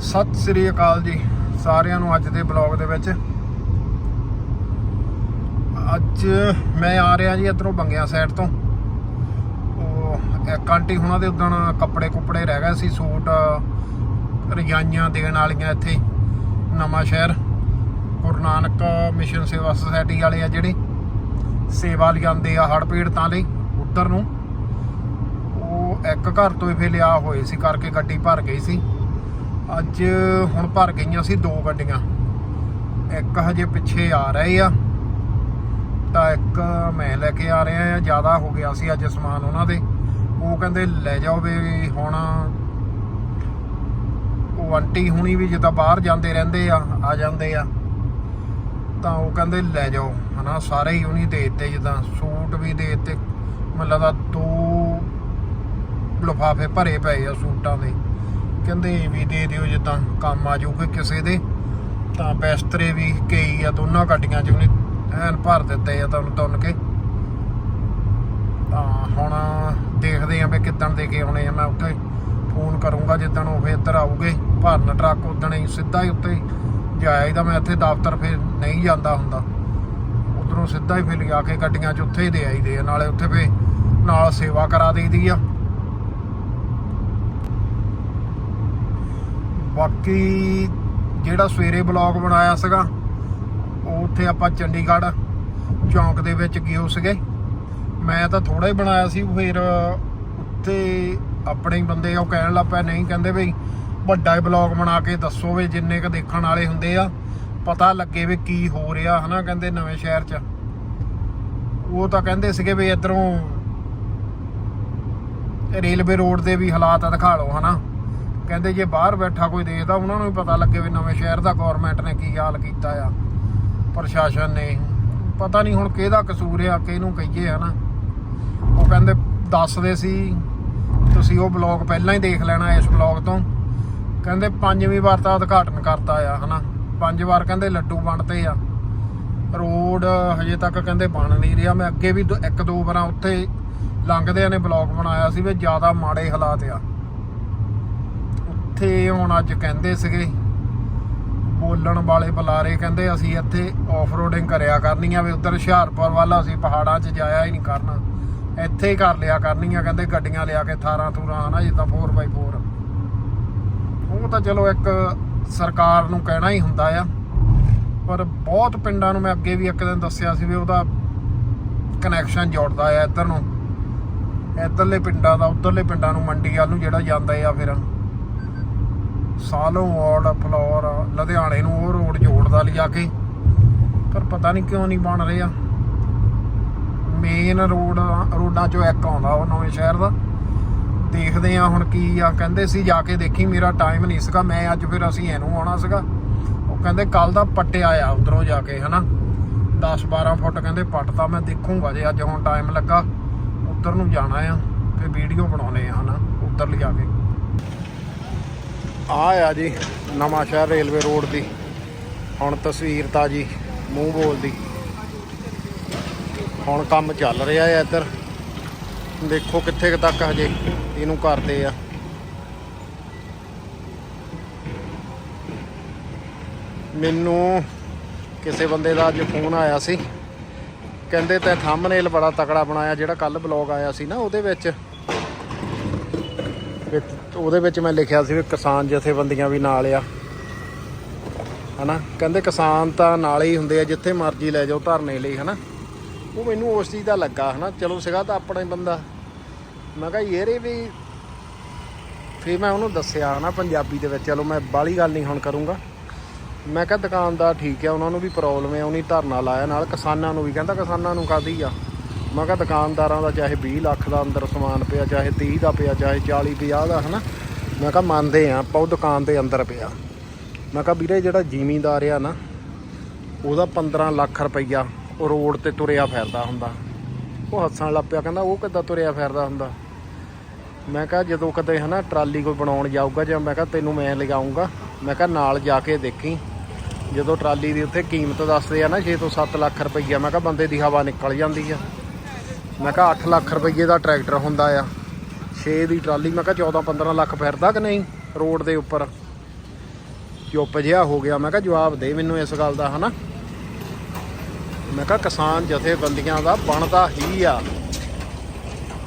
ਸਤਿ ਸ੍ਰੀ ਅਕਾਲ ਜੀ ਸਾਰਿਆਂ ਨੂੰ ਅੱਜ ਦੇ ਬਲੌਗ ਦੇ ਵਿੱਚ। ਅੱਜ ਮੈਂ ਆ ਰਿਹਾ ਜੀ ਇਧਰੋਂ ਬੰਗਿਆ ਸਾਈਡ ਤੋਂ। ਉਹ ਇੱਕ ਆਂਟੀ ਹੁਣਾਂ ਦੇ ਉਦਣ ਕੱਪੜੇ ਕੁੱਪੜੇ ਰਹਿ ਗਏ ਸੀ, ਸੂਟ, ਰਜਾਈਆਂ ਦੇਣ ਵਾਲੀਆਂ ਇੱਥੇ ਨਵਾਂ ਸ਼ਹਿਰ। ਗੁਰੂ ਨਾਨਕ ਮਿਸ਼ਨ ਸੇਵਾ ਸੁਸਾਇਟੀ ਵਾਲੇ ਆ ਜਿਹੜੇ। ਸੇਵਾ ਲਿਆਂਦੇ ਆ ਹੜ੍ਹ ਪੀੜਤਾਂ ਲਈ ਉੱਧਰ ਨੂੰ। ਉਹ ਇੱਕ ਘਰ ਤੋਂ ਹੀ ਫੇ ਲਿਆ ਹੋਏ ਸੀ, ਕਰਕੇ ਗੱਡੀ ਭਰ ਗਈ ਸੀ। ਅੱਜ ਹੁਣ ਭਰ ਗਈਆਂ ਸੀ ਦੋ ਗੱਡੀਆਂ। ਇੱਕ ਹਜੇ ਪਿੱਛੇ ਆ ਰਹੇ ਆ, ਤਾਂ ਇੱਕ ਮੈਂ ਲੈ ਕੇ ਆ ਰਿਹਾ ਆ, ਜ਼ਿਆਦਾ ਹੋ ਗਿਆ ਸੀ ਅੱਜ ਸਮਾਨ ਉਹਨਾਂ ਦੇ। ਉਹ ਕਹਿੰਦੇ ਲੈ ਜਾਓ ਵੀ ਹੁਣ ਉਹ ਆਂਟੀ ਹੁਣੀ ਵੀ ਜਿੱਦਾਂ ਬਾਹਰ ਜਾਂਦੇ ਰਹਿੰਦੇ ਆ ਆ ਜਾਂਦੇ ਆ। ਤਾਂ ਉਹ ਕਹਿੰਦੇ ਲੈ ਜਾਓ, ਹਨਾ, ਸਾਰੇ ਹੀ ਉਹਨੇ ਦੇ ਦਿੱਤੇ ਜਿੱਦਾਂ ਸੂਟ ਵੀ ਦੇ ਦਿੱਤੇ। ਮੈਨੂੰ ਲੱਗਦਾ ਦੋ ਲਿਫਾਫੇ ਭਰੇ ਪਏ ਆ ਸੂਟਾਂ ਦੇ। ਕਹਿੰਦੇ ਵੀ ਦੇ ਦਿਓ ਜਿੱਦਾਂ ਕੰਮ ਆ ਜਾਊਗੇ ਕਿਸੇ ਦੇ। ਤਾਂ ਬੈਸਤਰੇ ਵੀ ਕਈ ਆ, ਦੋਨਾਂ ਗੱਡੀਆਂ 'ਚ ਉਹਨੇ ਐਨ ਭਰ ਦਿੱਤੇ ਆ ਤੁਹਾਨੂੰ ਤੁੰਨ ਕੇ। ਤਾਂ ਹੁਣ ਦੇਖਦੇ ਆ ਵੀ ਕਿੱਦਣ ਦੇ ਕੇ ਆਉਣੇ ਆ, ਮੈਂ ਉੱਥੇ ਫੋਨ ਕਰੂੰਗਾ ਜਿੱਦਣ ਉਹ ਫੇਰ ਇੱਧਰ ਆਊਗੇ। ਭਰਨ ਟਰੱਕ ਉਦਣ ਹੀ ਸਿੱਧਾ ਹੀ ਉੱਤੇ ਜਾਇਆ ਹੀ ਤਾਂ ਮੈਂ ਇੱਥੇ ਦਫ਼ਤਰ ਫਿਰ ਨਹੀਂ ਜਾਂਦਾ ਹੁੰਦਾ। ਉਧਰੋਂ ਸਿੱਧਾ ਹੀ ਫਿਰ ਲਿਆ ਕੇ ਗੱਡੀਆਂ 'ਚ ਉੱਥੇ ਹੀ ਦੇ ਆਈਦੇ ਆ, ਨਾਲੇ ਉੱਥੇ ਫੇਰ ਨਾਲ ਸੇਵਾ ਕਰਾ ਦੇਈਦੀ ਆ। ਬਾਕੀ ਜਿਹੜਾ ਸਵੇਰੇ ਬਲੌਗ ਬਣਾਇਆ ਸੀਗਾ, ਉਹ ਉੱਥੇ ਆਪਾਂ ਚੰਡੀਗੜ੍ਹ ਚੌਂਕ ਦੇ ਵਿੱਚ ਗਏ ਸੀਗੇ। ਮੈਂ ਤਾਂ ਥੋੜਾ ਹੀ ਬਣਾਇਆ ਸੀ, ਫਿਰ ਉੱਥੇ ਆਪਣੇ ਬੰਦੇ ਉਹ ਕਹਿਣ ਲੱਗ ਪਏ ਨਹੀਂ ਕਹਿੰਦੇ ਬਈ ਵੱਡਾ ਹੀ ਬਲੌਗ ਬਣਾ ਕੇ ਦੱਸੋ ਵੀ ਜਿੰਨੇ ਕ ਦੇਖਣ ਵਾਲੇ ਹੁੰਦੇ ਆ, ਪਤਾ ਲੱਗੇ ਵੀ ਕੀ ਹੋ ਰਿਹਾ, ਹਨਾ, ਕਹਿੰਦੇ ਨਵੇਂ ਸ਼ਹਿਰ 'ਚ। ਉਹ ਤਾਂ ਕਹਿੰਦੇ ਸੀਗੇ ਵੀ ਇਧਰੋਂ ਰੇਲਵੇ ਰੋਡ ਦੇ ਵੀ ਹਾਲਾਤ ਦਿਖਾ ਲਓ, ਹਨਾ। ਕਹਿੰਦੇ ਜੇ ਬਾਹਰ ਬੈਠਾ ਕੋਈ ਦੇਖਦਾ, ਉਹਨਾਂ ਨੂੰ ਵੀ ਪਤਾ ਲੱਗੇ ਵੀ ਨਵੇਂ ਸ਼ਹਿਰ ਦਾ ਗਵਰਨਮੈਂਟ ਨੇ ਕੀ ਹਾਲ ਕੀਤਾ ਆ, ਪ੍ਰਸ਼ਾਸਨ ਨੇ। ਪਤਾ ਨਹੀਂ ਹੁਣ ਕਿਹਦਾ ਕਸੂਰ ਆ, ਕਿਹਨੂੰ ਕਹੀਏ, ਹਨਾ। ਉਹ ਕਹਿੰਦੇ ਦੱਸਦੇ ਸੀ, ਤੁਸੀਂ ਉਹ ਬਲੌਗ ਪਹਿਲਾਂ ਹੀ ਦੇਖ ਲੈਣਾ ਇਸ ਬਲੌਗ ਤੋਂ। ਕਹਿੰਦੇ ਪੰਜਵੀਂ ਵਾਰ ਤਾਂ ਉਦਘਾਟਨ ਕਰਤਾ ਆ, ਹਨਾ। ਪੰਜ ਵਾਰ ਕਹਿੰਦੇ ਲੱਡੂ ਵੰਡਤੇ ਆ। ਰੋਡ ਹਜੇ ਤੱਕ ਕਹਿੰਦੇ ਬਣ ਨਹੀਂ ਰਿਹਾ। ਮੈਂ ਅੱਗੇ ਵੀ ਦੋ- ਇੱਕ ਦੋ ਵਾਰਾਂ ਉੱਥੇ ਲੰਘਦਿਆਂ ਨੇ ਬਲੌਗ ਬਣਾਇਆ ਸੀ ਵੀ ਜ਼ਿਆਦਾ ਮਾੜੇ ਹਾਲਾਤ ਆ। ਇੱਥੇ ਹੁਣ ਅੱਜ ਕਹਿੰਦੇ ਸੀਗੇ, ਬੋਲਣ ਵਾਲੇ ਬੁਲਾਰੇ ਕਹਿੰਦੇ ਅਸੀਂ ਇੱਥੇ ਆਫ ਰੋਡਿੰਗ ਕਰਿਆ ਕਰਨੀ ਆ ਵੀ ਉਧਰ ਹੁਸ਼ਿਆਰਪੁਰ ਵੱਲ ਅਸੀਂ ਪਹਾੜਾਂ 'ਚ ਜਾਇਆ ਹੀ ਨਹੀਂ ਕਰਨਾ। ਇੱਥੇ ਹੀ ਕਰ ਲਿਆ ਕਰਨੀਆਂ ਕਹਿੰਦੇ ਗੱਡੀਆਂ ਲਿਆ ਕੇ ਥਾਰਾਂ ਥੂਰਾਂ ਹਨਾ, ਜਿੱਦਾਂ 4x4 ਉਹ ਤਾਂ ਚਲੋ ਇੱਕ ਸਰਕਾਰ ਨੂੰ ਕਹਿਣਾ ਹੀ ਹੁੰਦਾ ਆ। ਪਰ ਬਹੁਤ ਪਿੰਡਾਂ ਨੂੰ ਮੈਂ ਅੱਗੇ ਵੀ ਇੱਕ ਦਿਨ ਦੱਸਿਆ ਸੀ ਵੀ ਉਹਦਾ ਕਨੈਕਸ਼ਨ ਜੋੜਦਾ ਆ ਇੱਧਰ ਨੂੰ। ਇੱਧਰਲੇ ਪਿੰਡਾਂ ਦਾ, ਉੱਧਰਲੇ ਪਿੰਡਾਂ ਨੂੰ ਮੰਡੀ ਵੱਲ ਨੂੰ ਜਿਹੜਾ ਜਾਂਦਾ ਆ ਫਿਰ। ਸਾਲੋਂ ਵਾਰਡ ਫਲੋਰ ਲੁਧਿਆਣੇ ਨੂੰ ਉਹ ਰੋਡ ਜੋੜਦਾ ਲਿਆ ਕੇ। ਪਰ ਪਤਾ ਨਹੀਂ ਕਿਉਂ ਨਹੀਂ ਬਣ ਰਿਹਾ। ਮੇਨ ਰੋਡ ਰੋਡਾਂ ਚੋਂ ਇੱਕ ਆਉਂਦਾ ਉਹ ਨਵੇਂ ਸ਼ਹਿਰ ਦਾ। ਦੇਖਦੇ ਆ ਹੁਣ ਕੀ ਆ। ਕਹਿੰਦੇ ਸੀ ਜਾ ਕੇ ਦੇਖੀ, ਮੇਰਾ ਟਾਈਮ ਨਹੀਂ ਸੀਗਾ। ਮੈਂ ਅੱਜ ਫਿਰ ਅਸੀਂ ਇਹਨੂੰ ਆਉਣਾ ਸੀਗਾ। ਉਹ ਕਹਿੰਦੇ ਕੱਲ ਦਾ ਪੱਟਿਆ ਆ, ਉਧਰੋਂ ਜਾ ਕੇ, ਹਨਾ। 10 12 ਫੁੱਟ ਕਹਿੰਦੇ ਪੱਟਦਾ ਮੈਂ ਦੇਖੂੰਗਾ ਜੇ ਅੱਜ ਹੁਣ ਟਾਈਮ ਲੱਗਾ। ਉਧਰ ਨੂੰ ਜਾਣਾ ਆ ਤੇ ਵੀਡੀਓ ਬਣਾਉਣੇ ਆ ਹਨਾ। ਉਧਰ ਲਿਜਾ ਕੇ। ਆਹ ਆ ਜੀ ਨਵਾਂ ਸ਼ਹਿਰ ਰੇਲਵੇ ਰੋਡ ਦੀ। ਹੁਣ ਤਸਵੀਰ ਤਾਜੀ, ਮੂੰਹ ਬੋਲਦੀ। ਹੁਣ ਕੰਮ ਚੱਲ ਰਿਹਾ ਹੈ ਇੱਧਰ। ਦੇਖੋ ਕਿੱਥੇ ਤੱਕ ਹਜੇ ਇਹਨੂੰ ਕਰਦੇ ਆ। ਮੈਨੂੰ ਕਿਸੇ ਬੰਦੇ ਦਾ ਅੱਜ ਫੋਨ ਆਇਆ ਸੀ। ਕਹਿੰਦੇ ਤੇ ਥੰਬਨੇਲ ਬੜਾ ਤਕੜਾ ਬਣਾਇਆ, ਜਿਹੜਾ ਕੱਲ ਬਲੌਗ ਆਇਆ ਸੀ ਨਾ ਉਹਦੇ ਵਿੱਚ। ਵਿੱਚ ਉਹਦੇ ਵਿੱਚ ਮੈਂ ਲਿਖਿਆ ਸੀ ਵੀ ਕਿਸਾਨ ਜਥੇਬੰਦੀਆਂ ਵੀ ਨਾਲ ਆ। ਹਨਾ? ਕਹਿੰਦੇ ਕਿਸਾਨ ਤਾਂ ਨਾਲ ਹੀ ਹੁੰਦੇ ਆ, ਜਿੱਥੇ ਮਰਜ਼ੀ ਲੈ ਜਾਓ ਧਰਨੇ ਲਈ, ਹਨਾ? ਉਹ ਮੈਨੂੰ ਉਸ ਚੀਜ਼ ਦਾ ਲੱਗਾ, ਹਨਾ? ਚਲੋ, ਸੀਗਾ ਤਾਂ ਆਪਣਾ ਹੀ ਬੰਦਾ। ਮੈਂ ਕਿਹਾ, ਯਾਰੇ ਵੀ ਫਿਰ ਮੈਂ ਉਹਨੂੰ ਦੱਸਿਆ, ਹਨਾ, ਪੰਜਾਬੀ ਦੇ ਵਿੱਚ। ਚਲੋ, ਮੈਂ ਬਾਲੀ ਗੱਲ ਨਹੀਂ ਹੁਣ ਕਰੂੰਗਾ। ਮੈਂ ਕਿਹਾ, ਦੁਕਾਨਦਾਰ ਠੀਕ ਆ, ਉਹਨਾਂ ਨੂੰ ਵੀ ਪ੍ਰੋਬਲਮ ਹੈ ਉਹਨੇ ਧਰਨਾ ਲਾਇਆ ਨਾਲ। ਕਿਸਾਨਾਂ ਨੂੰ ਵੀ, ਕਹਿੰਦਾ ਕਿਸਾਨਾਂ ਨੂੰ ਕਾਦੀ ਆ? ਮੈਂ ਕਿਹਾ ਦੁਕਾਨਦਾਰਾਂ ਦਾ ਚਾਹੇ 20 ਲੱਖ ਦਾ ਅੰਦਰ ਸਮਾਨ ਪਿਆ, ਚਾਹੇ 30 ਦਾ ਪਿਆ, ਚਾਹੇ 40 50 ਦਾ, ਹਨਾ? ਮੈਂ ਕਿਹਾ ਮੰਨਦੇ ਆ ਆਪਾਂ ਉਹ ਦੁਕਾਨ ਦੇ ਅੰਦਰ ਪਿਆ। ਮੈਂ ਕਿਹਾ ਵੀਰੇ ਜਿਹੜਾ ਜ਼ਿਮੀਂਦਾਰ ਆ ਨਾ, ਉਹਦਾ 15 ਲੱਖ ਰੁਪਈਆ ਉਹ ਰੋਡ ਤੇ ਤੁਰਿਆ ਫਿਰਦਾ ਹੁੰਦਾ। ਉਹ ਹੱਸਣ ਲੱਗ ਪਿਆ, ਕਹਿੰਦਾ ਉਹ ਕਿੱਦਾਂ ਤੁਰਿਆ ਫਿਰਦਾ ਹੁੰਦਾ? ਮੈਂ ਕਿਹਾ ਜਦੋਂ ਕਦੇ, ਹਨਾ, ਟਰਾਲੀ ਕੋਈ ਬਣਾਉਣ ਜਾਊਗਾ ਜਾਂ ਮੈਂ ਕਿਹਾ ਤੈਨੂੰ ਮੈਂ ਲਗਾਉਂਗਾ ਮੈਂ ਕਿਹਾ ਨਾਲ ਜਾ ਕੇ ਦੇਖੀ। ਜਦੋਂ ਟਰਾਲੀ ਦੀ ਉੱਥੇ ਕੀਮਤ ਦੱਸਦੇ ਆ ਨਾ 6 ਤੋਂ 7 ਲੱਖ ਰੁਪਈਆ, ਮੈਂ ਕਿਹਾ ਬੰਦੇ ਦੀ ਹਵਾ ਨਿਕਲ ਜਾਂਦੀ ਆ। ਮੈਂ ਕਿਹਾ 8 ਲੱਖ ਰੁਪਈਏ ਦਾ ਟਰੈਕਟਰ ਹੁੰਦਾ ਆ। 6 ਦੀ ਟਰਾਲੀ, ਮੈਂ ਕਿਹਾ 14 15 ਲੱਖ ਫਿਰਦਾ ਕਿ ਨਹੀਂ ਰੋਡ ਦੇ ਉੱਪਰ? ਚੁੱਪ ਜਿਹਾ ਹੋ ਗਿਆ। ਮੈਂ ਕਿਹਾ ਜਵਾਬ ਦੇ ਮੈਨੂੰ ਇਸ ਗੱਲ ਦਾ, ਹਨਾ? ਮੈਂ ਕਿਹਾ ਕਿਸਾਨ ਜਥੇਬੰਦੀਆਂ ਦਾ ਬਣਦਾ ਹੀ ਆ।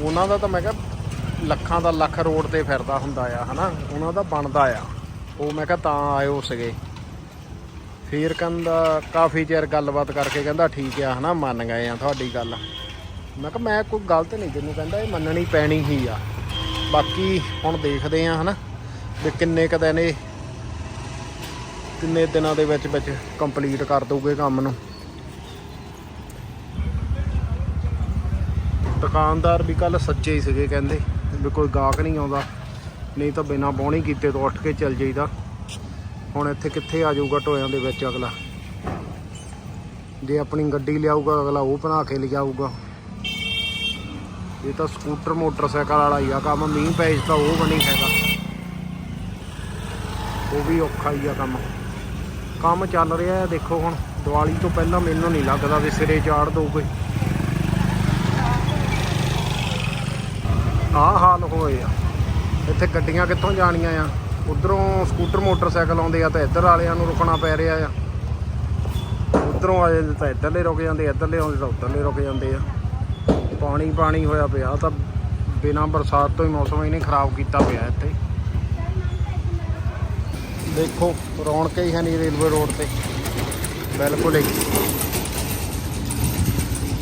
ਉਹਨਾਂ ਦਾ ਤਾਂ ਮੈਂ ਕਿਹਾ ਲੱਖਾਂ ਦਾ ਲੱਖ ਰੋਡ ਤੇ ਫਿਰਦਾ ਹੁੰਦਾ ਆ, ਹਨਾ? ਉਹਨਾਂ ਦਾ ਬਣਦਾ ਆ। ਉਹ ਮੈਂ ਕਿਹਾ ਤਾਂ ਆਇਓ ਸੀਗੇ। ਫੇਰ ਕਹਿੰਦਾ, ਕਾਫੀ ਚਿਰ ਗੱਲਬਾਤ ਕਰਕੇ ਕਹਿੰਦਾ, ਠੀਕ ਆ, ਹਨਾ? ਮੰਨ ਗਏ ਆ, ਤੁਹਾਡੀ ਗੱਲ। ਮੈਂ ਕਿਹਾ ਮੈਂ ਕੋਈ ਗਲਤ ਨਹੀਂ ਤੈਨੂੰ ਕਹਿੰਦਾ, ਇਹ ਮੰਨਣੀ ਪੈਣੀ ਹੀ ਆ। ਬਾਕੀ ਹੁਣ ਦੇਖਦੇ ਆ ਹਨਾ ਵੀ ਕਿੰਨੇ ਕੁ ਦਿਨ ਕਿੰਨੇ ਦਿਨਾਂ ਦੇ ਵਿੱਚ ਵਿੱਚ ਕੰਪਲੀਟ ਕਰ ਦੋਗੇ ਕੰਮ ਨੂੰ। ਦੁਕਾਨਦਾਰ ਵੀ ਕੱਲ ਸੱਚੇ ਹੀ ਸੀਗੇ ਕਹਿੰਦੇ ਵੀ ਕੋਈ ਗਾਹਕ ਨਹੀਂ ਆਉਂਦਾ, ਨਹੀਂ ਤਾਂ ਬਿਨਾ ਬੋਣੀ ਕੀਤੇ ਤੋਂ ਉੱਠ ਕੇ ਚੱਲ ਜਾਈਦਾ। ਹੁਣ ਇੱਥੇ ਕਿੱਥੇ ਆ ਜਾਊਗਾ ਟੋਇਆਂ ਦੇ ਵਿੱਚ ਅਗਲਾ? ਜੇ ਆਪਣੀ ਗੱਡੀ ਲਿਆਊਗਾ, ਅਗਲਾ ਉਹ ਬਣਾ ਕੇ ਲਿਆਊਗਾ। ਇਹ ਤਾਂ ਸਕੂਟਰ, ਮੋਟਰਸਾਈਕਲ ਵਾਲਾ ਹੀ ਆ ਕੰਮ, ਮੀਂਹ ਪੈ ਤਾਂ ਉਹ ਬਣੀ ਹੈਗਾ। ਉਹ ਵੀ ਔਖਾ ਹੀ ਆ ਕੰਮ। ਕੰਮ ਚੱਲ ਰਿਹਾ ਹੈ, ਦੇਖੋ ਹੁਣ, ਦੀਵਾਲੀ ਤੋਂ ਪਹਿਲਾਂ ਮੈਨੂੰ ਨਹੀਂ ਲੱਗਦਾ ਵੀ ਸਿਰੇ ਚਾੜ ਦਊਗੇ ਆਹ ਹਾਲ ਹੋਏ ਆ। ਇੱਥੇ ਗੱਡੀਆਂ ਕਿੱਥੋਂ ਜਾਣੀਆਂ ਆ? ਉਧਰੋਂ ਸਕੂਟਰ, ਮੋਟਰਸਾਈਕਲ ਆਉਂਦੇ ਆ ਤਾਂ ਇੱਧਰ ਵਾਲਿਆਂ ਨੂੰ ਰੁਕਣਾ ਪੈ ਰਿਹਾ ਆ। ਉਧਰੋਂ ਆਏ ਤਾਂ ਇੱਧਰਲੇ ਰੁਕ ਜਾਂਦੇ, ਇੱਧਰਲੇ ਆਉਂਦੇ ਤਾਂ ਉੱਧਰਲੇ ਰੁਕ ਜਾਂਦੇ ਆ। ਪਾਣੀ ਪਾਣੀ ਹੋਇਆ ਪਿਆ, ਤਾਂ ਬਿਨਾਂ ਬਰਸਾਤ ਤੋਂ ਹੀ ਮੌਸਮ ਇਹਨੇ ਖਰਾਬ ਕੀਤਾ ਪਿਆ ਇੱਥੇ। ਦੇਖੋ, ਰੌਣਕ ਹੀ ਹੈ ਨਹੀਂ ਰੇਲਵੇ ਰੋਡ ਤੇ। ਬਿਲਕੁਲ ਹੀ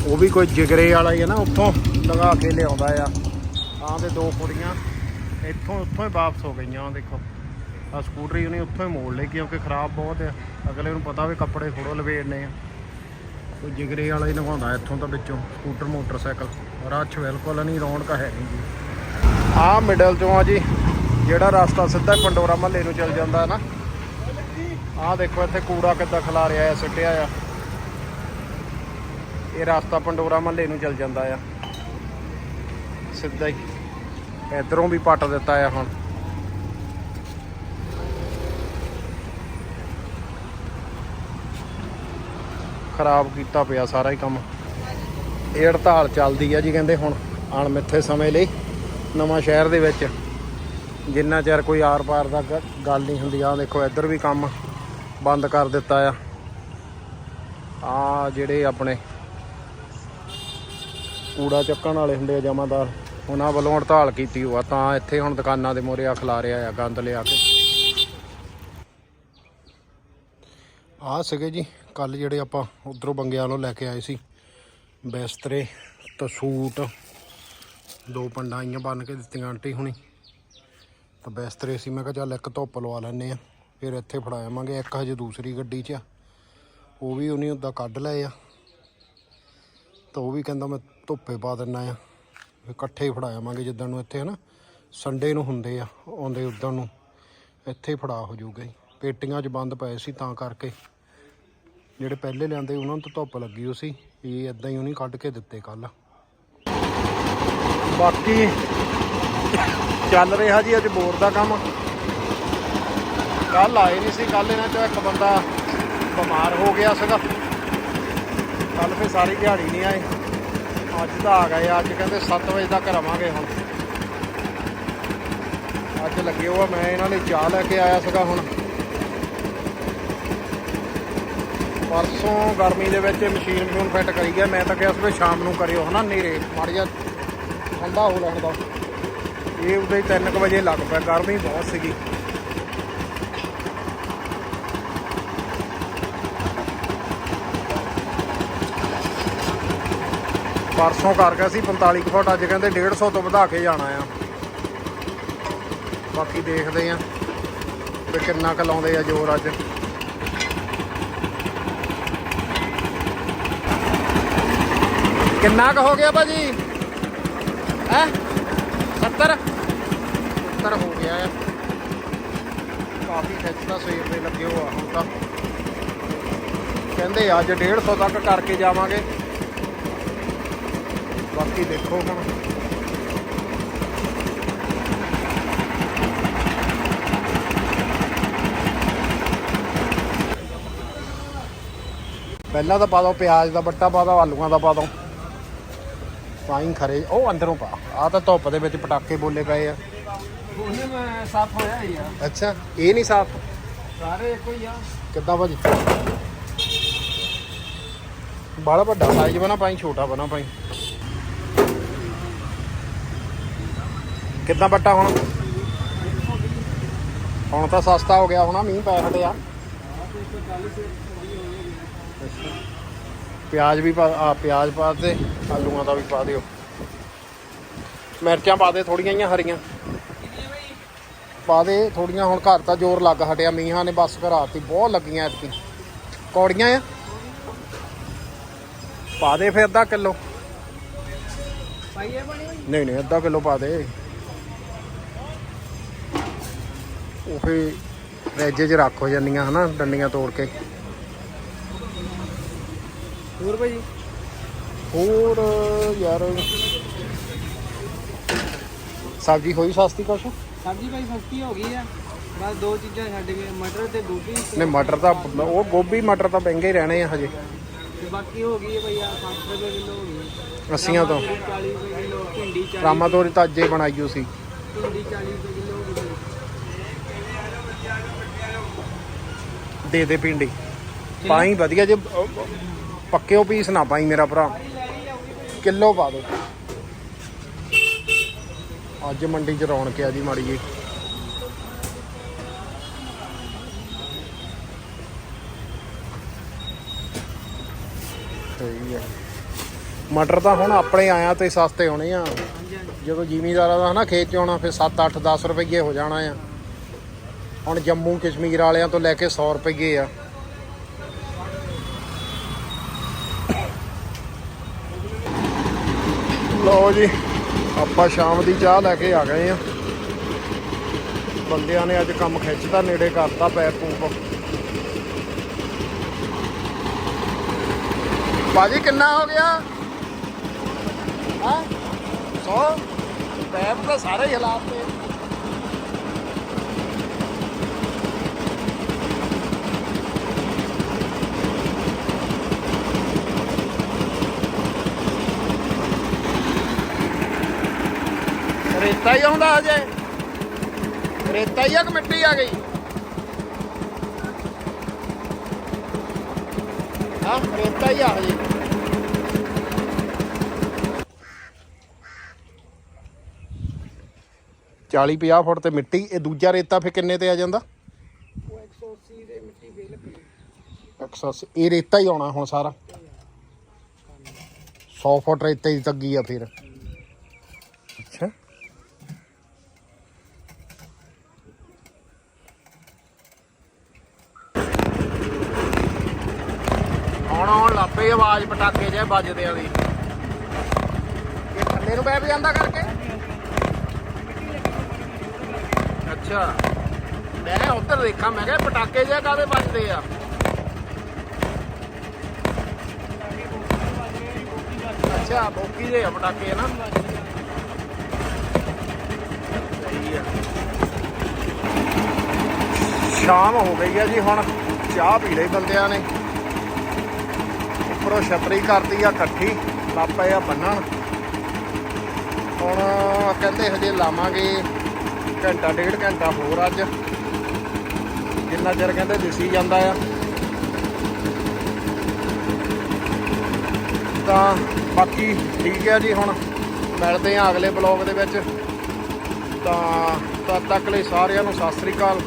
ਉਹ ਵੀ ਕੋਈ ਜਿਗਰੇ ਵਾਲਾ ਹੀ ਹੈ ਨਾ, ਉੱਥੋਂ ਲਗਾ ਕੇ ਲਿਆਉਂਦਾ ਆ। ਆਹ ਤੇ ਦੋ ਕੁੜੀਆਂ ਇੱਥੋਂ, ਉੱਥੋਂ ਹੀ ਵਾਪਸ ਹੋ ਗਈਆਂ, ਆਹ ਦੇਖੋ। ਆ ਸਕੂਟਰੀ ਉਹਨੇ ਉੱਥੋਂ ਹੀ ਮੋੜ ਲਈ ਕਿਉਂਕਿ ਖਰਾਬ ਬਹੁਤ ਆ। ਅਗਲੇ ਨੂੰ ਪਤਾ ਵੀ ਕੱਪੜੇ ਥੋੜੋ ਲਵੇੜਨੇ ਆ। ਕੋਈ ਜਿਗਰੇ ਵਾਲਾ ਹੀ ਨਵਾਉਂਦਾ ਇੱਥੋਂ ਤਾਂ ਵਿੱਚੋਂ, ਸਕੂਟਰ, ਮੋਟਰਸਾਈਕਲ। ਰੱਛ ਬਿਲਕੁਲ ਨਹੀਂ, ਰੌਣਕ ਹੈ ਨਹੀਂ ਜੀ। ਆਹ ਮਿਡਲ ਚੋਂ ਆ ਜੀ, ਜਿਹੜਾ ਰਸਤਾ ਸਿੱਧਾ ਪੰਡੋਰਾ ਮਹੱਲੇ ਨੂੰ ਚੱਲ ਜਾਂਦਾ ਹੈ ਨਾ। ਆਹ ਦੇਖੋ ਇੱਥੇ ਕੂੜਾ ਕਿੱਦਾਂ ਖਿਲਾ ਰਿਹਾ ਆ ਸਿੱਟਿਆ ਆ। ਇਹ ਰਸਤਾ ਪੰਡੋਰਾ ਮਹੱਲੇ ਨੂੰ ਚੱਲ ਜਾਂਦਾ ਆ। ਸਿੱਧਾ ਹੀ। ਇਧਰੋਂ ਵੀ ਪੱਟ ਦਿੱਤਾ ਆ ਹੁਣ। ਖਰਾਬ ਕੀਤਾ ਪਿਆ ਸਾਰਾ ਹੀ ਕੰਮ। ਇਹ ਹੜਤਾਲ ਚੱਲਦੀ ਆ ਜੀ ਕਹਿੰਦੇ ਹੁਣ ਅਣਮਿੱਥੇ ਸਮੇਂ ਲਈ ਨਵਾਂ ਸ਼ਹਿਰ ਦੇ ਵਿੱਚ। ਜਿੰਨਾ ਚਿਰ ਕੋਈ ਆਰ-ਪਾਰ ਦਾ ਗੱਲ ਨਹੀਂ ਹੁੰਦੀ ਆ ਦੇਖੋ ਇੱਧਰ ਵੀ ਕੰਮ ਬੰਦ ਕਰ ਦਿੱਤਾ ਆ। ਆ ਜਿਹੜੇ ਆਪਣੇ ਕੂੜਾ ਚੱਕਣ ਵਾਲੇ ਹੁੰਦੇ ਆ ਜਮਾਦਾਰ, ਉਹਨਾਂ ਵੱਲੋਂ ਹੜਤਾਲ ਕੀਤੀ ਹੋਆ, ਤਾਂ ਇੱਥੇ ਹੁਣ ਦੁਕਾਨਾਂ ਦੇ ਮੋਰੇ ਆ ਖਿਲਾ ਰਿਹਾ ਆ, ਗੰਦ ਲਿਆ ਕੇ। ਆ ਸੀਗੇ ਜੀ। ਕੱਲ ਜਿਹੜੇ ਆਪਾਂ ਉਧਰੋਂ ਬੰਗਿਆਂ ਨੂੰ ਲੈ ਕੇ ਆਏ ਸੀ। ਬੈਸਤਰੇ ਤੇ ਸੂਟ। ਦੋ ਪੰਡਾਂ ਆਈਆਂ ਬੰਨ ਕੇ ਦਿੱਤੀਆਂ ਆਂਟੀ ਹੁਣੀ। ਤਾਂ ਬੈਸਤਰੇ ਸੀ, ਮੈਂ ਕਿਹਾ ਚੱਲ ਇੱਕ ਧੁੱਪ ਲਵਾ ਲੈਨੇ ਆ ਫਿਰ ਇੱਥੇ ਫੜਾ ਆਵਾਂਗੇ ਇੱਕ ਹਜੇ ਦੂਸਰੀ ਗੱਡੀ 'ਚ ਆ। ਉਹ ਵੀ ਉਹਨੇ ਉਦਾਂ ਕੱਢ ਲਏ ਆ। ਤਾਂ ਉਹ ਵੀ ਕਹਿੰਦਾ ਮੈਂ ਧੁੱਪੇ ਪਾ ਦਿੰਨਾ ਆ। ਇਕੱਠੇ ਹੀ ਫੜਾਵਾਂਗੇ ਜਿੱਦਾਂ ਨੂੰ ਇੱਥੇ ਹਨਾ ਸੰਡੇ ਨੂੰ ਹੁੰਦੇ ਆ, ਆਉਂਦੇ ਉਦਾਂ ਨੂੰ। ਇੱਥੇ ਹੀ ਫੜਾ ਹੋ ਜਾਊਗਾ ਜੀ। ਪੇਟੀਆਂ 'ਚ ਬੰਦ ਪਏ ਸੀ ਤਾਂ ਕਰਕੇ। ਜਿਹੜੇ ਪਹਿਲੇ ਲਿਆਂਦੇ, ਉਹਨਾਂ ਨੂੰ ਤਾਂ ਧੁੱਪ ਲੱਗੀ ਹੋ ਸੀ। ਇਹ ਇਦਾਂ ਹੀ ਉਹਨੇ ਕੱਢ ਕੇ ਦਿੱਤੇ ਕੱਲ ਬਾਕੀ ਚੱਲ ਰਿਹਾ ਜੀ ਅੱਜ ਬੋਰ ਦਾ ਕੰਮ। ਕੱਲ ਆਏ ਨਹੀਂ ਸੀ ਕੱਲ ਇਹਨਾਂ ਚੋਂ ਇੱਕ ਬੰਦਾ ਬਿਮਾਰ ਹੋ ਗਿਆ ਸੀਗਾ। ਕੱਲ ਫੇ ਸਾਰੀ ਦਿਹਾੜੀ ਨਹੀਂ ਆਏ। ਅੱਜ ਤਾਂ ਆ ਗਏ ਅੱਜ ਕਹਿੰਦੇ 7 ਵਜੇ ਤੱਕ ਰਵਾਂਗੇ ਹੁਣ। ਅੱਜ ਲੱਗੇ ਹੋਆ ਮੈਂ ਇਹਨਾਂ ਲਈ ਚਾਹ ਲੈ ਕੇ ਆਇਆ ਸੀਗਾ ਹੁਣ। ਪਰਸੋਂ ਗਰਮੀ ਦੇ ਵਿੱਚ ਮਸ਼ੀਨ ਮਸ਼ੂਨ ਫਿੱਟ ਕਰੀ ਗਿਆ ਮੈਂ ਤਾਂ ਕਿਹਾ ਸੀ ਸ਼ਾਮ ਨੂੰ ਕਰਿਓ, ਹਨਾ? ਨੇਰੇ, ਮਾੜ ਜਾ ਠੰਡਾ ਹੋ ਲੈਣ ਦਾ ਇਹ ਉਦੋਂ ਹੀ 3 ਵਜੇ ਲੱਗ ਪਿਆ। ਗਰਮੀ ਬਹੁਤ ਸੀਗੀ। ਪਰਸੋਂ ਕਰ ਗਿਆ ਸੀ 45 ਕੁ ਫੁੱਟ। ਅੱਜ ਕਹਿੰਦੇ 150 ਤੋਂ ਵਧਾ ਕੇ ਜਾਣਾ ਆ। ਬਾਕੀ ਦੇਖਦੇ ਆ ਵੀ ਕਿੰਨਾ ਕੁ ਲਾਉਂਦੇ ਆ ਜ਼ੋਰ ਅੱਜ। ਕਿੰਨਾ ਕੁ ਹੋ ਗਿਆ ਭਾਜੀ? ਹੈ? 70 70 ਹੋ ਗਿਆ ਆ। ਕਾਫੀ ਖਿੱਚਦਾ ਸਵੇਰ ਦੇ ਲੱਗੇ ਹੋਆ ਹੁਣ ਤਾਂ। ਕਹਿੰਦੇ ਅੱਜ 150 ਤੱਕ ਕਰਕੇ ਜਾਵਾਂਗੇ। ਬਾਕੀ ਦੇਖੋ ਹੁਣ। ਪਹਿਲਾਂ ਤਾਂ ਪਾ ਦੋ ਪਿਆਜ਼ ਦਾ ਬੱਟਾ, ਪਾ ਦੋ ਆਲੂਆਂ ਦਾ ਪਾ ਦੋ ਤਾਂ ਹੀ ਖਰੇ। ਉਹ ਅੰਦਰੋਂ ਪਾ। ਆ ਤਾਂ ਧੁੱਪ ਦੇ ਵਿੱਚ ਪਟਾਕੇ ਬੋਲੇ ਪਏ ਆ। ਉਹਨੇ ਮੈਂ ਸਾਫ਼ ਹੋਇਆ ਹੀ ਆ। ਅੱਛਾ ਇਹ ਨਹੀਂ ਸਾਫ਼? ਸਾਰੇ ਇੱਕੋ ਹੀ ਆ। ਕਿੱਦਾਂ ਭਾਜੀ? ਬਾਲਾ ਵੱਡਾ ਸਾਈਜ਼ ਬਣਾ ਪਾਈ ਛੋਟਾ ਬਣਾ ਪਾਈ ਕਿੱਦਾਂ ਬੱਟਾ ਹੁਣ? ਹੁਣ ਤਾਂ ਸਸਤਾ ਹੋ ਗਿਆ ਹੋਣਾ ਮੀਂਹ ਪੈ ਹਟਿਆ ਪਿਆਜ਼ ਵੀ ਪਾ, ਆ ਪਿਆਜ਼ ਪਾ ਦੇ ਆਲੂਆਂ ਦਾ ਵੀ ਪਾ ਦਿਓ। ਮਿਰਚਾਂ ਪਾ ਦੇ ਥੋੜੀਆਂ ਜਿਹੀਆਂ ਹਰੀਆਂ। ਪਾ ਦੇ ਥੋੜੀਆਂ, ਹੁਣ ਘਰ ਤਾਂ ਜ਼ੋਰ ਲੱਗ ਹਟਿਆ। ਮੀਂਹਾਂ ਨੇ ਬੱਸ ਘਰਾਤੀ ਬਹੁਤ ਲੱਗੀਆਂ ਐਤਕੀ ਕੌੜੀਆਂ ਆ? ਪਾ ਦੇ ਫਿਰ ਅੱਧਾ ਕਿਲੋ। ਪਾਈਏ ਬਣੀ ਨਹੀਂ ਨਹੀਂ, ਅੱਧਾ ਕਿਲੋ ਪਾ ਦੇ। ਉਹ ਫੇ 'ਚ ਰੱਖ ਹੋ ਜਾਂਦੀਆਂ ਹਨਾ, ਡੰਡੀਆਂ ਤੋੜ ਕੇ। ਹੋਰ ਭਾਜੀ ਹੋਰ ਯਾਰ ਸਬਜ਼ੀ ਹੋਈ ਸਸਤੀ ਕੁਛ? ਸਬਜ਼ੀ ਭਾਈ ਸਸਤੀ ਹੋ ਗਈ ਆ। ਬਸ ਦੋ ਚੀਜ਼ਾਂ ਛੱਡ ਕੇ ਮਟਰ ਤੇ ਗੋਭੀ। ਤੇ ਨੇ ਮਟਰ ਤਾਂ ਉਹ ਗੋਭੀ ਮਟਰ ਤਾਂ ਮਹਿੰਗੇ ਹੀ ਰਹਿਣੇ ਆ ਹਜੇ। ਤੇ ਬਾਕੀ ਹੋ ਗਈ ਹੈ ਭਈ ਆ 60 ਰੁਪਏ ਕਿਲੋ ਹੋ ਗਈ। ਅੱਸੀਆਂ ਤੋਂ। 40 ਰੁਪਏ ਕਿਲੋ ਭਿੰਡੀ 40 ਰਾਮਾ ਤੋਰੀ ਤਾਂ ਅੱਜੇ ਬਣਾਈ ਓ ਸੀ। ਭਿੰਡੀ 40 ਰੁਪਏ ਕਿਲੋ ਹੋ ਗਈ। ਦੇ ਦੇ ਪਿੰਡੀ ਪਾਈ ਵਧੀਆ ਜੇ ਪੱਕਿਓ ਪੀਸ ਨਾ ਪਾਈ ਮੇਰਾ ਭਰਾ। ਕਿਲੋ ਪਾ ਦੋ। ਅੱਜ ਮੰਡੀ 'ਚ ਰੌਣਕ ਆ ਜੀ ਮਾੜੀ ਜੀ ਸਹੀ ਹੈ ਮਟਰ ਤਾਂ ਹੁਣ ਆਪਣੇ ਆਇਆ ਤੇ ਸਸਤੇ ਹੋਣੇ ਆ। ਜਦੋਂ ਜ਼ਿਮੀਦਾਰਾਂ ਦਾ ਹਨਾ ਖੇਤ 'ਚ ਆਉਣਾ, ਫਿਰ 7 8 10 ਰੁਪਏ ਹੋ ਜਾਣਾ ਆ। ਹੁਣ ਜੰਮੂ ਕਸ਼ਮੀਰ ਵਾਲਿਆਂ ਤੋਂ ਲੈ ਕੇ 100 ਰੁਪਏ ਆ। ਲਓ ਜੀ, ਆਪਾਂ ਸ਼ਾਮ ਦੀ ਚਾਹ ਲੈ ਕੇ ਆ ਗਏ ਆ ਬੰਦਿਆਂ ਨੇ ਅੱਜ ਕੰਮ ਖਿੱਚਦਾ ਨੇੜੇ ਕਰਤਾ ਪੈਪ ਪੂਪ। ਬਾਜੀ ਕਿੰਨਾ ਹੋ ਗਿਆ? ਹਾਂ? 100 ਪੈਪ ਤਾਂ ਸਾਰੇ ਹੀ ਹਾਲਾਤ। ਤੇ ਰੇਤਾ ਹੀ ਆਉਂਦਾ ਹਜੇ। ਰੇਤਾ ਹੀ ਆ ਕਿ ਮਿੱਟੀ ਆ ਗਈ? ਹਾਂ, ਰੇਤਾ ਹੀ ਆ ਹਜੇ। ਚਾਲੀ 50 ਫੁੱਟ ਤੇ ਮਿੱਟੀ, ਇਹ ਦੂਜਾ ਰੇਤਾ ਫਿਰ ਕਿੰਨੇ ਤੇ ਆ ਜਾਂਦਾ? ਉਹ 180 ਦੇ ਮਿੱਟੀ ਫੇਲ ਕਰੀ 180 ਇਹ ਰੇਤਾ ਹੀ ਆਉਣਾ ਹੁਣ ਸਾਰਾ। 100 ਫੁੱਟ ਰੇਤੇ ਦੀ ਤੱਗੀ ਆ ਫਿਰ। ਹੁਣ ਆਉਣ ਲੱਪੇ ਆਵਾਜ਼ ਪਟਾਕੇ ਜੇ ਵੱਜਦੇ ਵਾਲੀ। ਇਹ ਥੱਲੇ ਨੂੰ ਬੈਠ ਜਾਂਦਾ ਕਰਕੇ? ਅੱਛਾ। ਮੈਂ ਉੱਧਰ ਦੇਖਾਂ, ਮੈਂ ਕਿਹਾ ਪਟਾਕੇ ਜੇ ਕਾਦੇ ਵੱਜਦੇ ਆ? ਅੱਛਾ ਬੋਕੀ ਦੇ ਆ ਪਟਾਕੇ ਨਾ? ਸਹੀ ਆ। ਸ਼ਾਮ ਹੋ ਗਈ ਆ ਜੀ, ਹੁਣ ਚਾਹ ਪੀ ਲਈ ਬੰਦਿਆਂ ਨੇ। ਉੱਪਰੋਂ ਛਤਰੀ ਕਰਤੀ ਆ ਇਕੱਠੀ ਲਾਪੇ ਆ ਬੰਨਣ। ਹੁਣ ਕਹਿੰਦੇ ਹਜੇ ਲਾਵਾਂਗੇ ਘੰਟਾ, ਡੇਢ ਘੰਟਾ ਹੋਰ ਅੱਜ। ਜਿੰਨਾ ਚਿਰ ਕਹਿੰਦੇ ਦਿਸੀ ਜਾਂਦਾ ਆ। ਤਾਂ ਬਾਕੀ ਠੀਕ ਹੈ ਜੀ ਹੁਣ। ਮਿਲਦੇ ਹਾਂ ਅਗਲੇ ਬਲੌਗ ਦੇ ਵਿੱਚ। ਤਾਂ ਤਦ ਤੱਕ ਲਈ ਸਾਰਿਆਂ ਨੂੰ ਸਤਿ ਸ੍ਰੀ ਅਕਾਲ।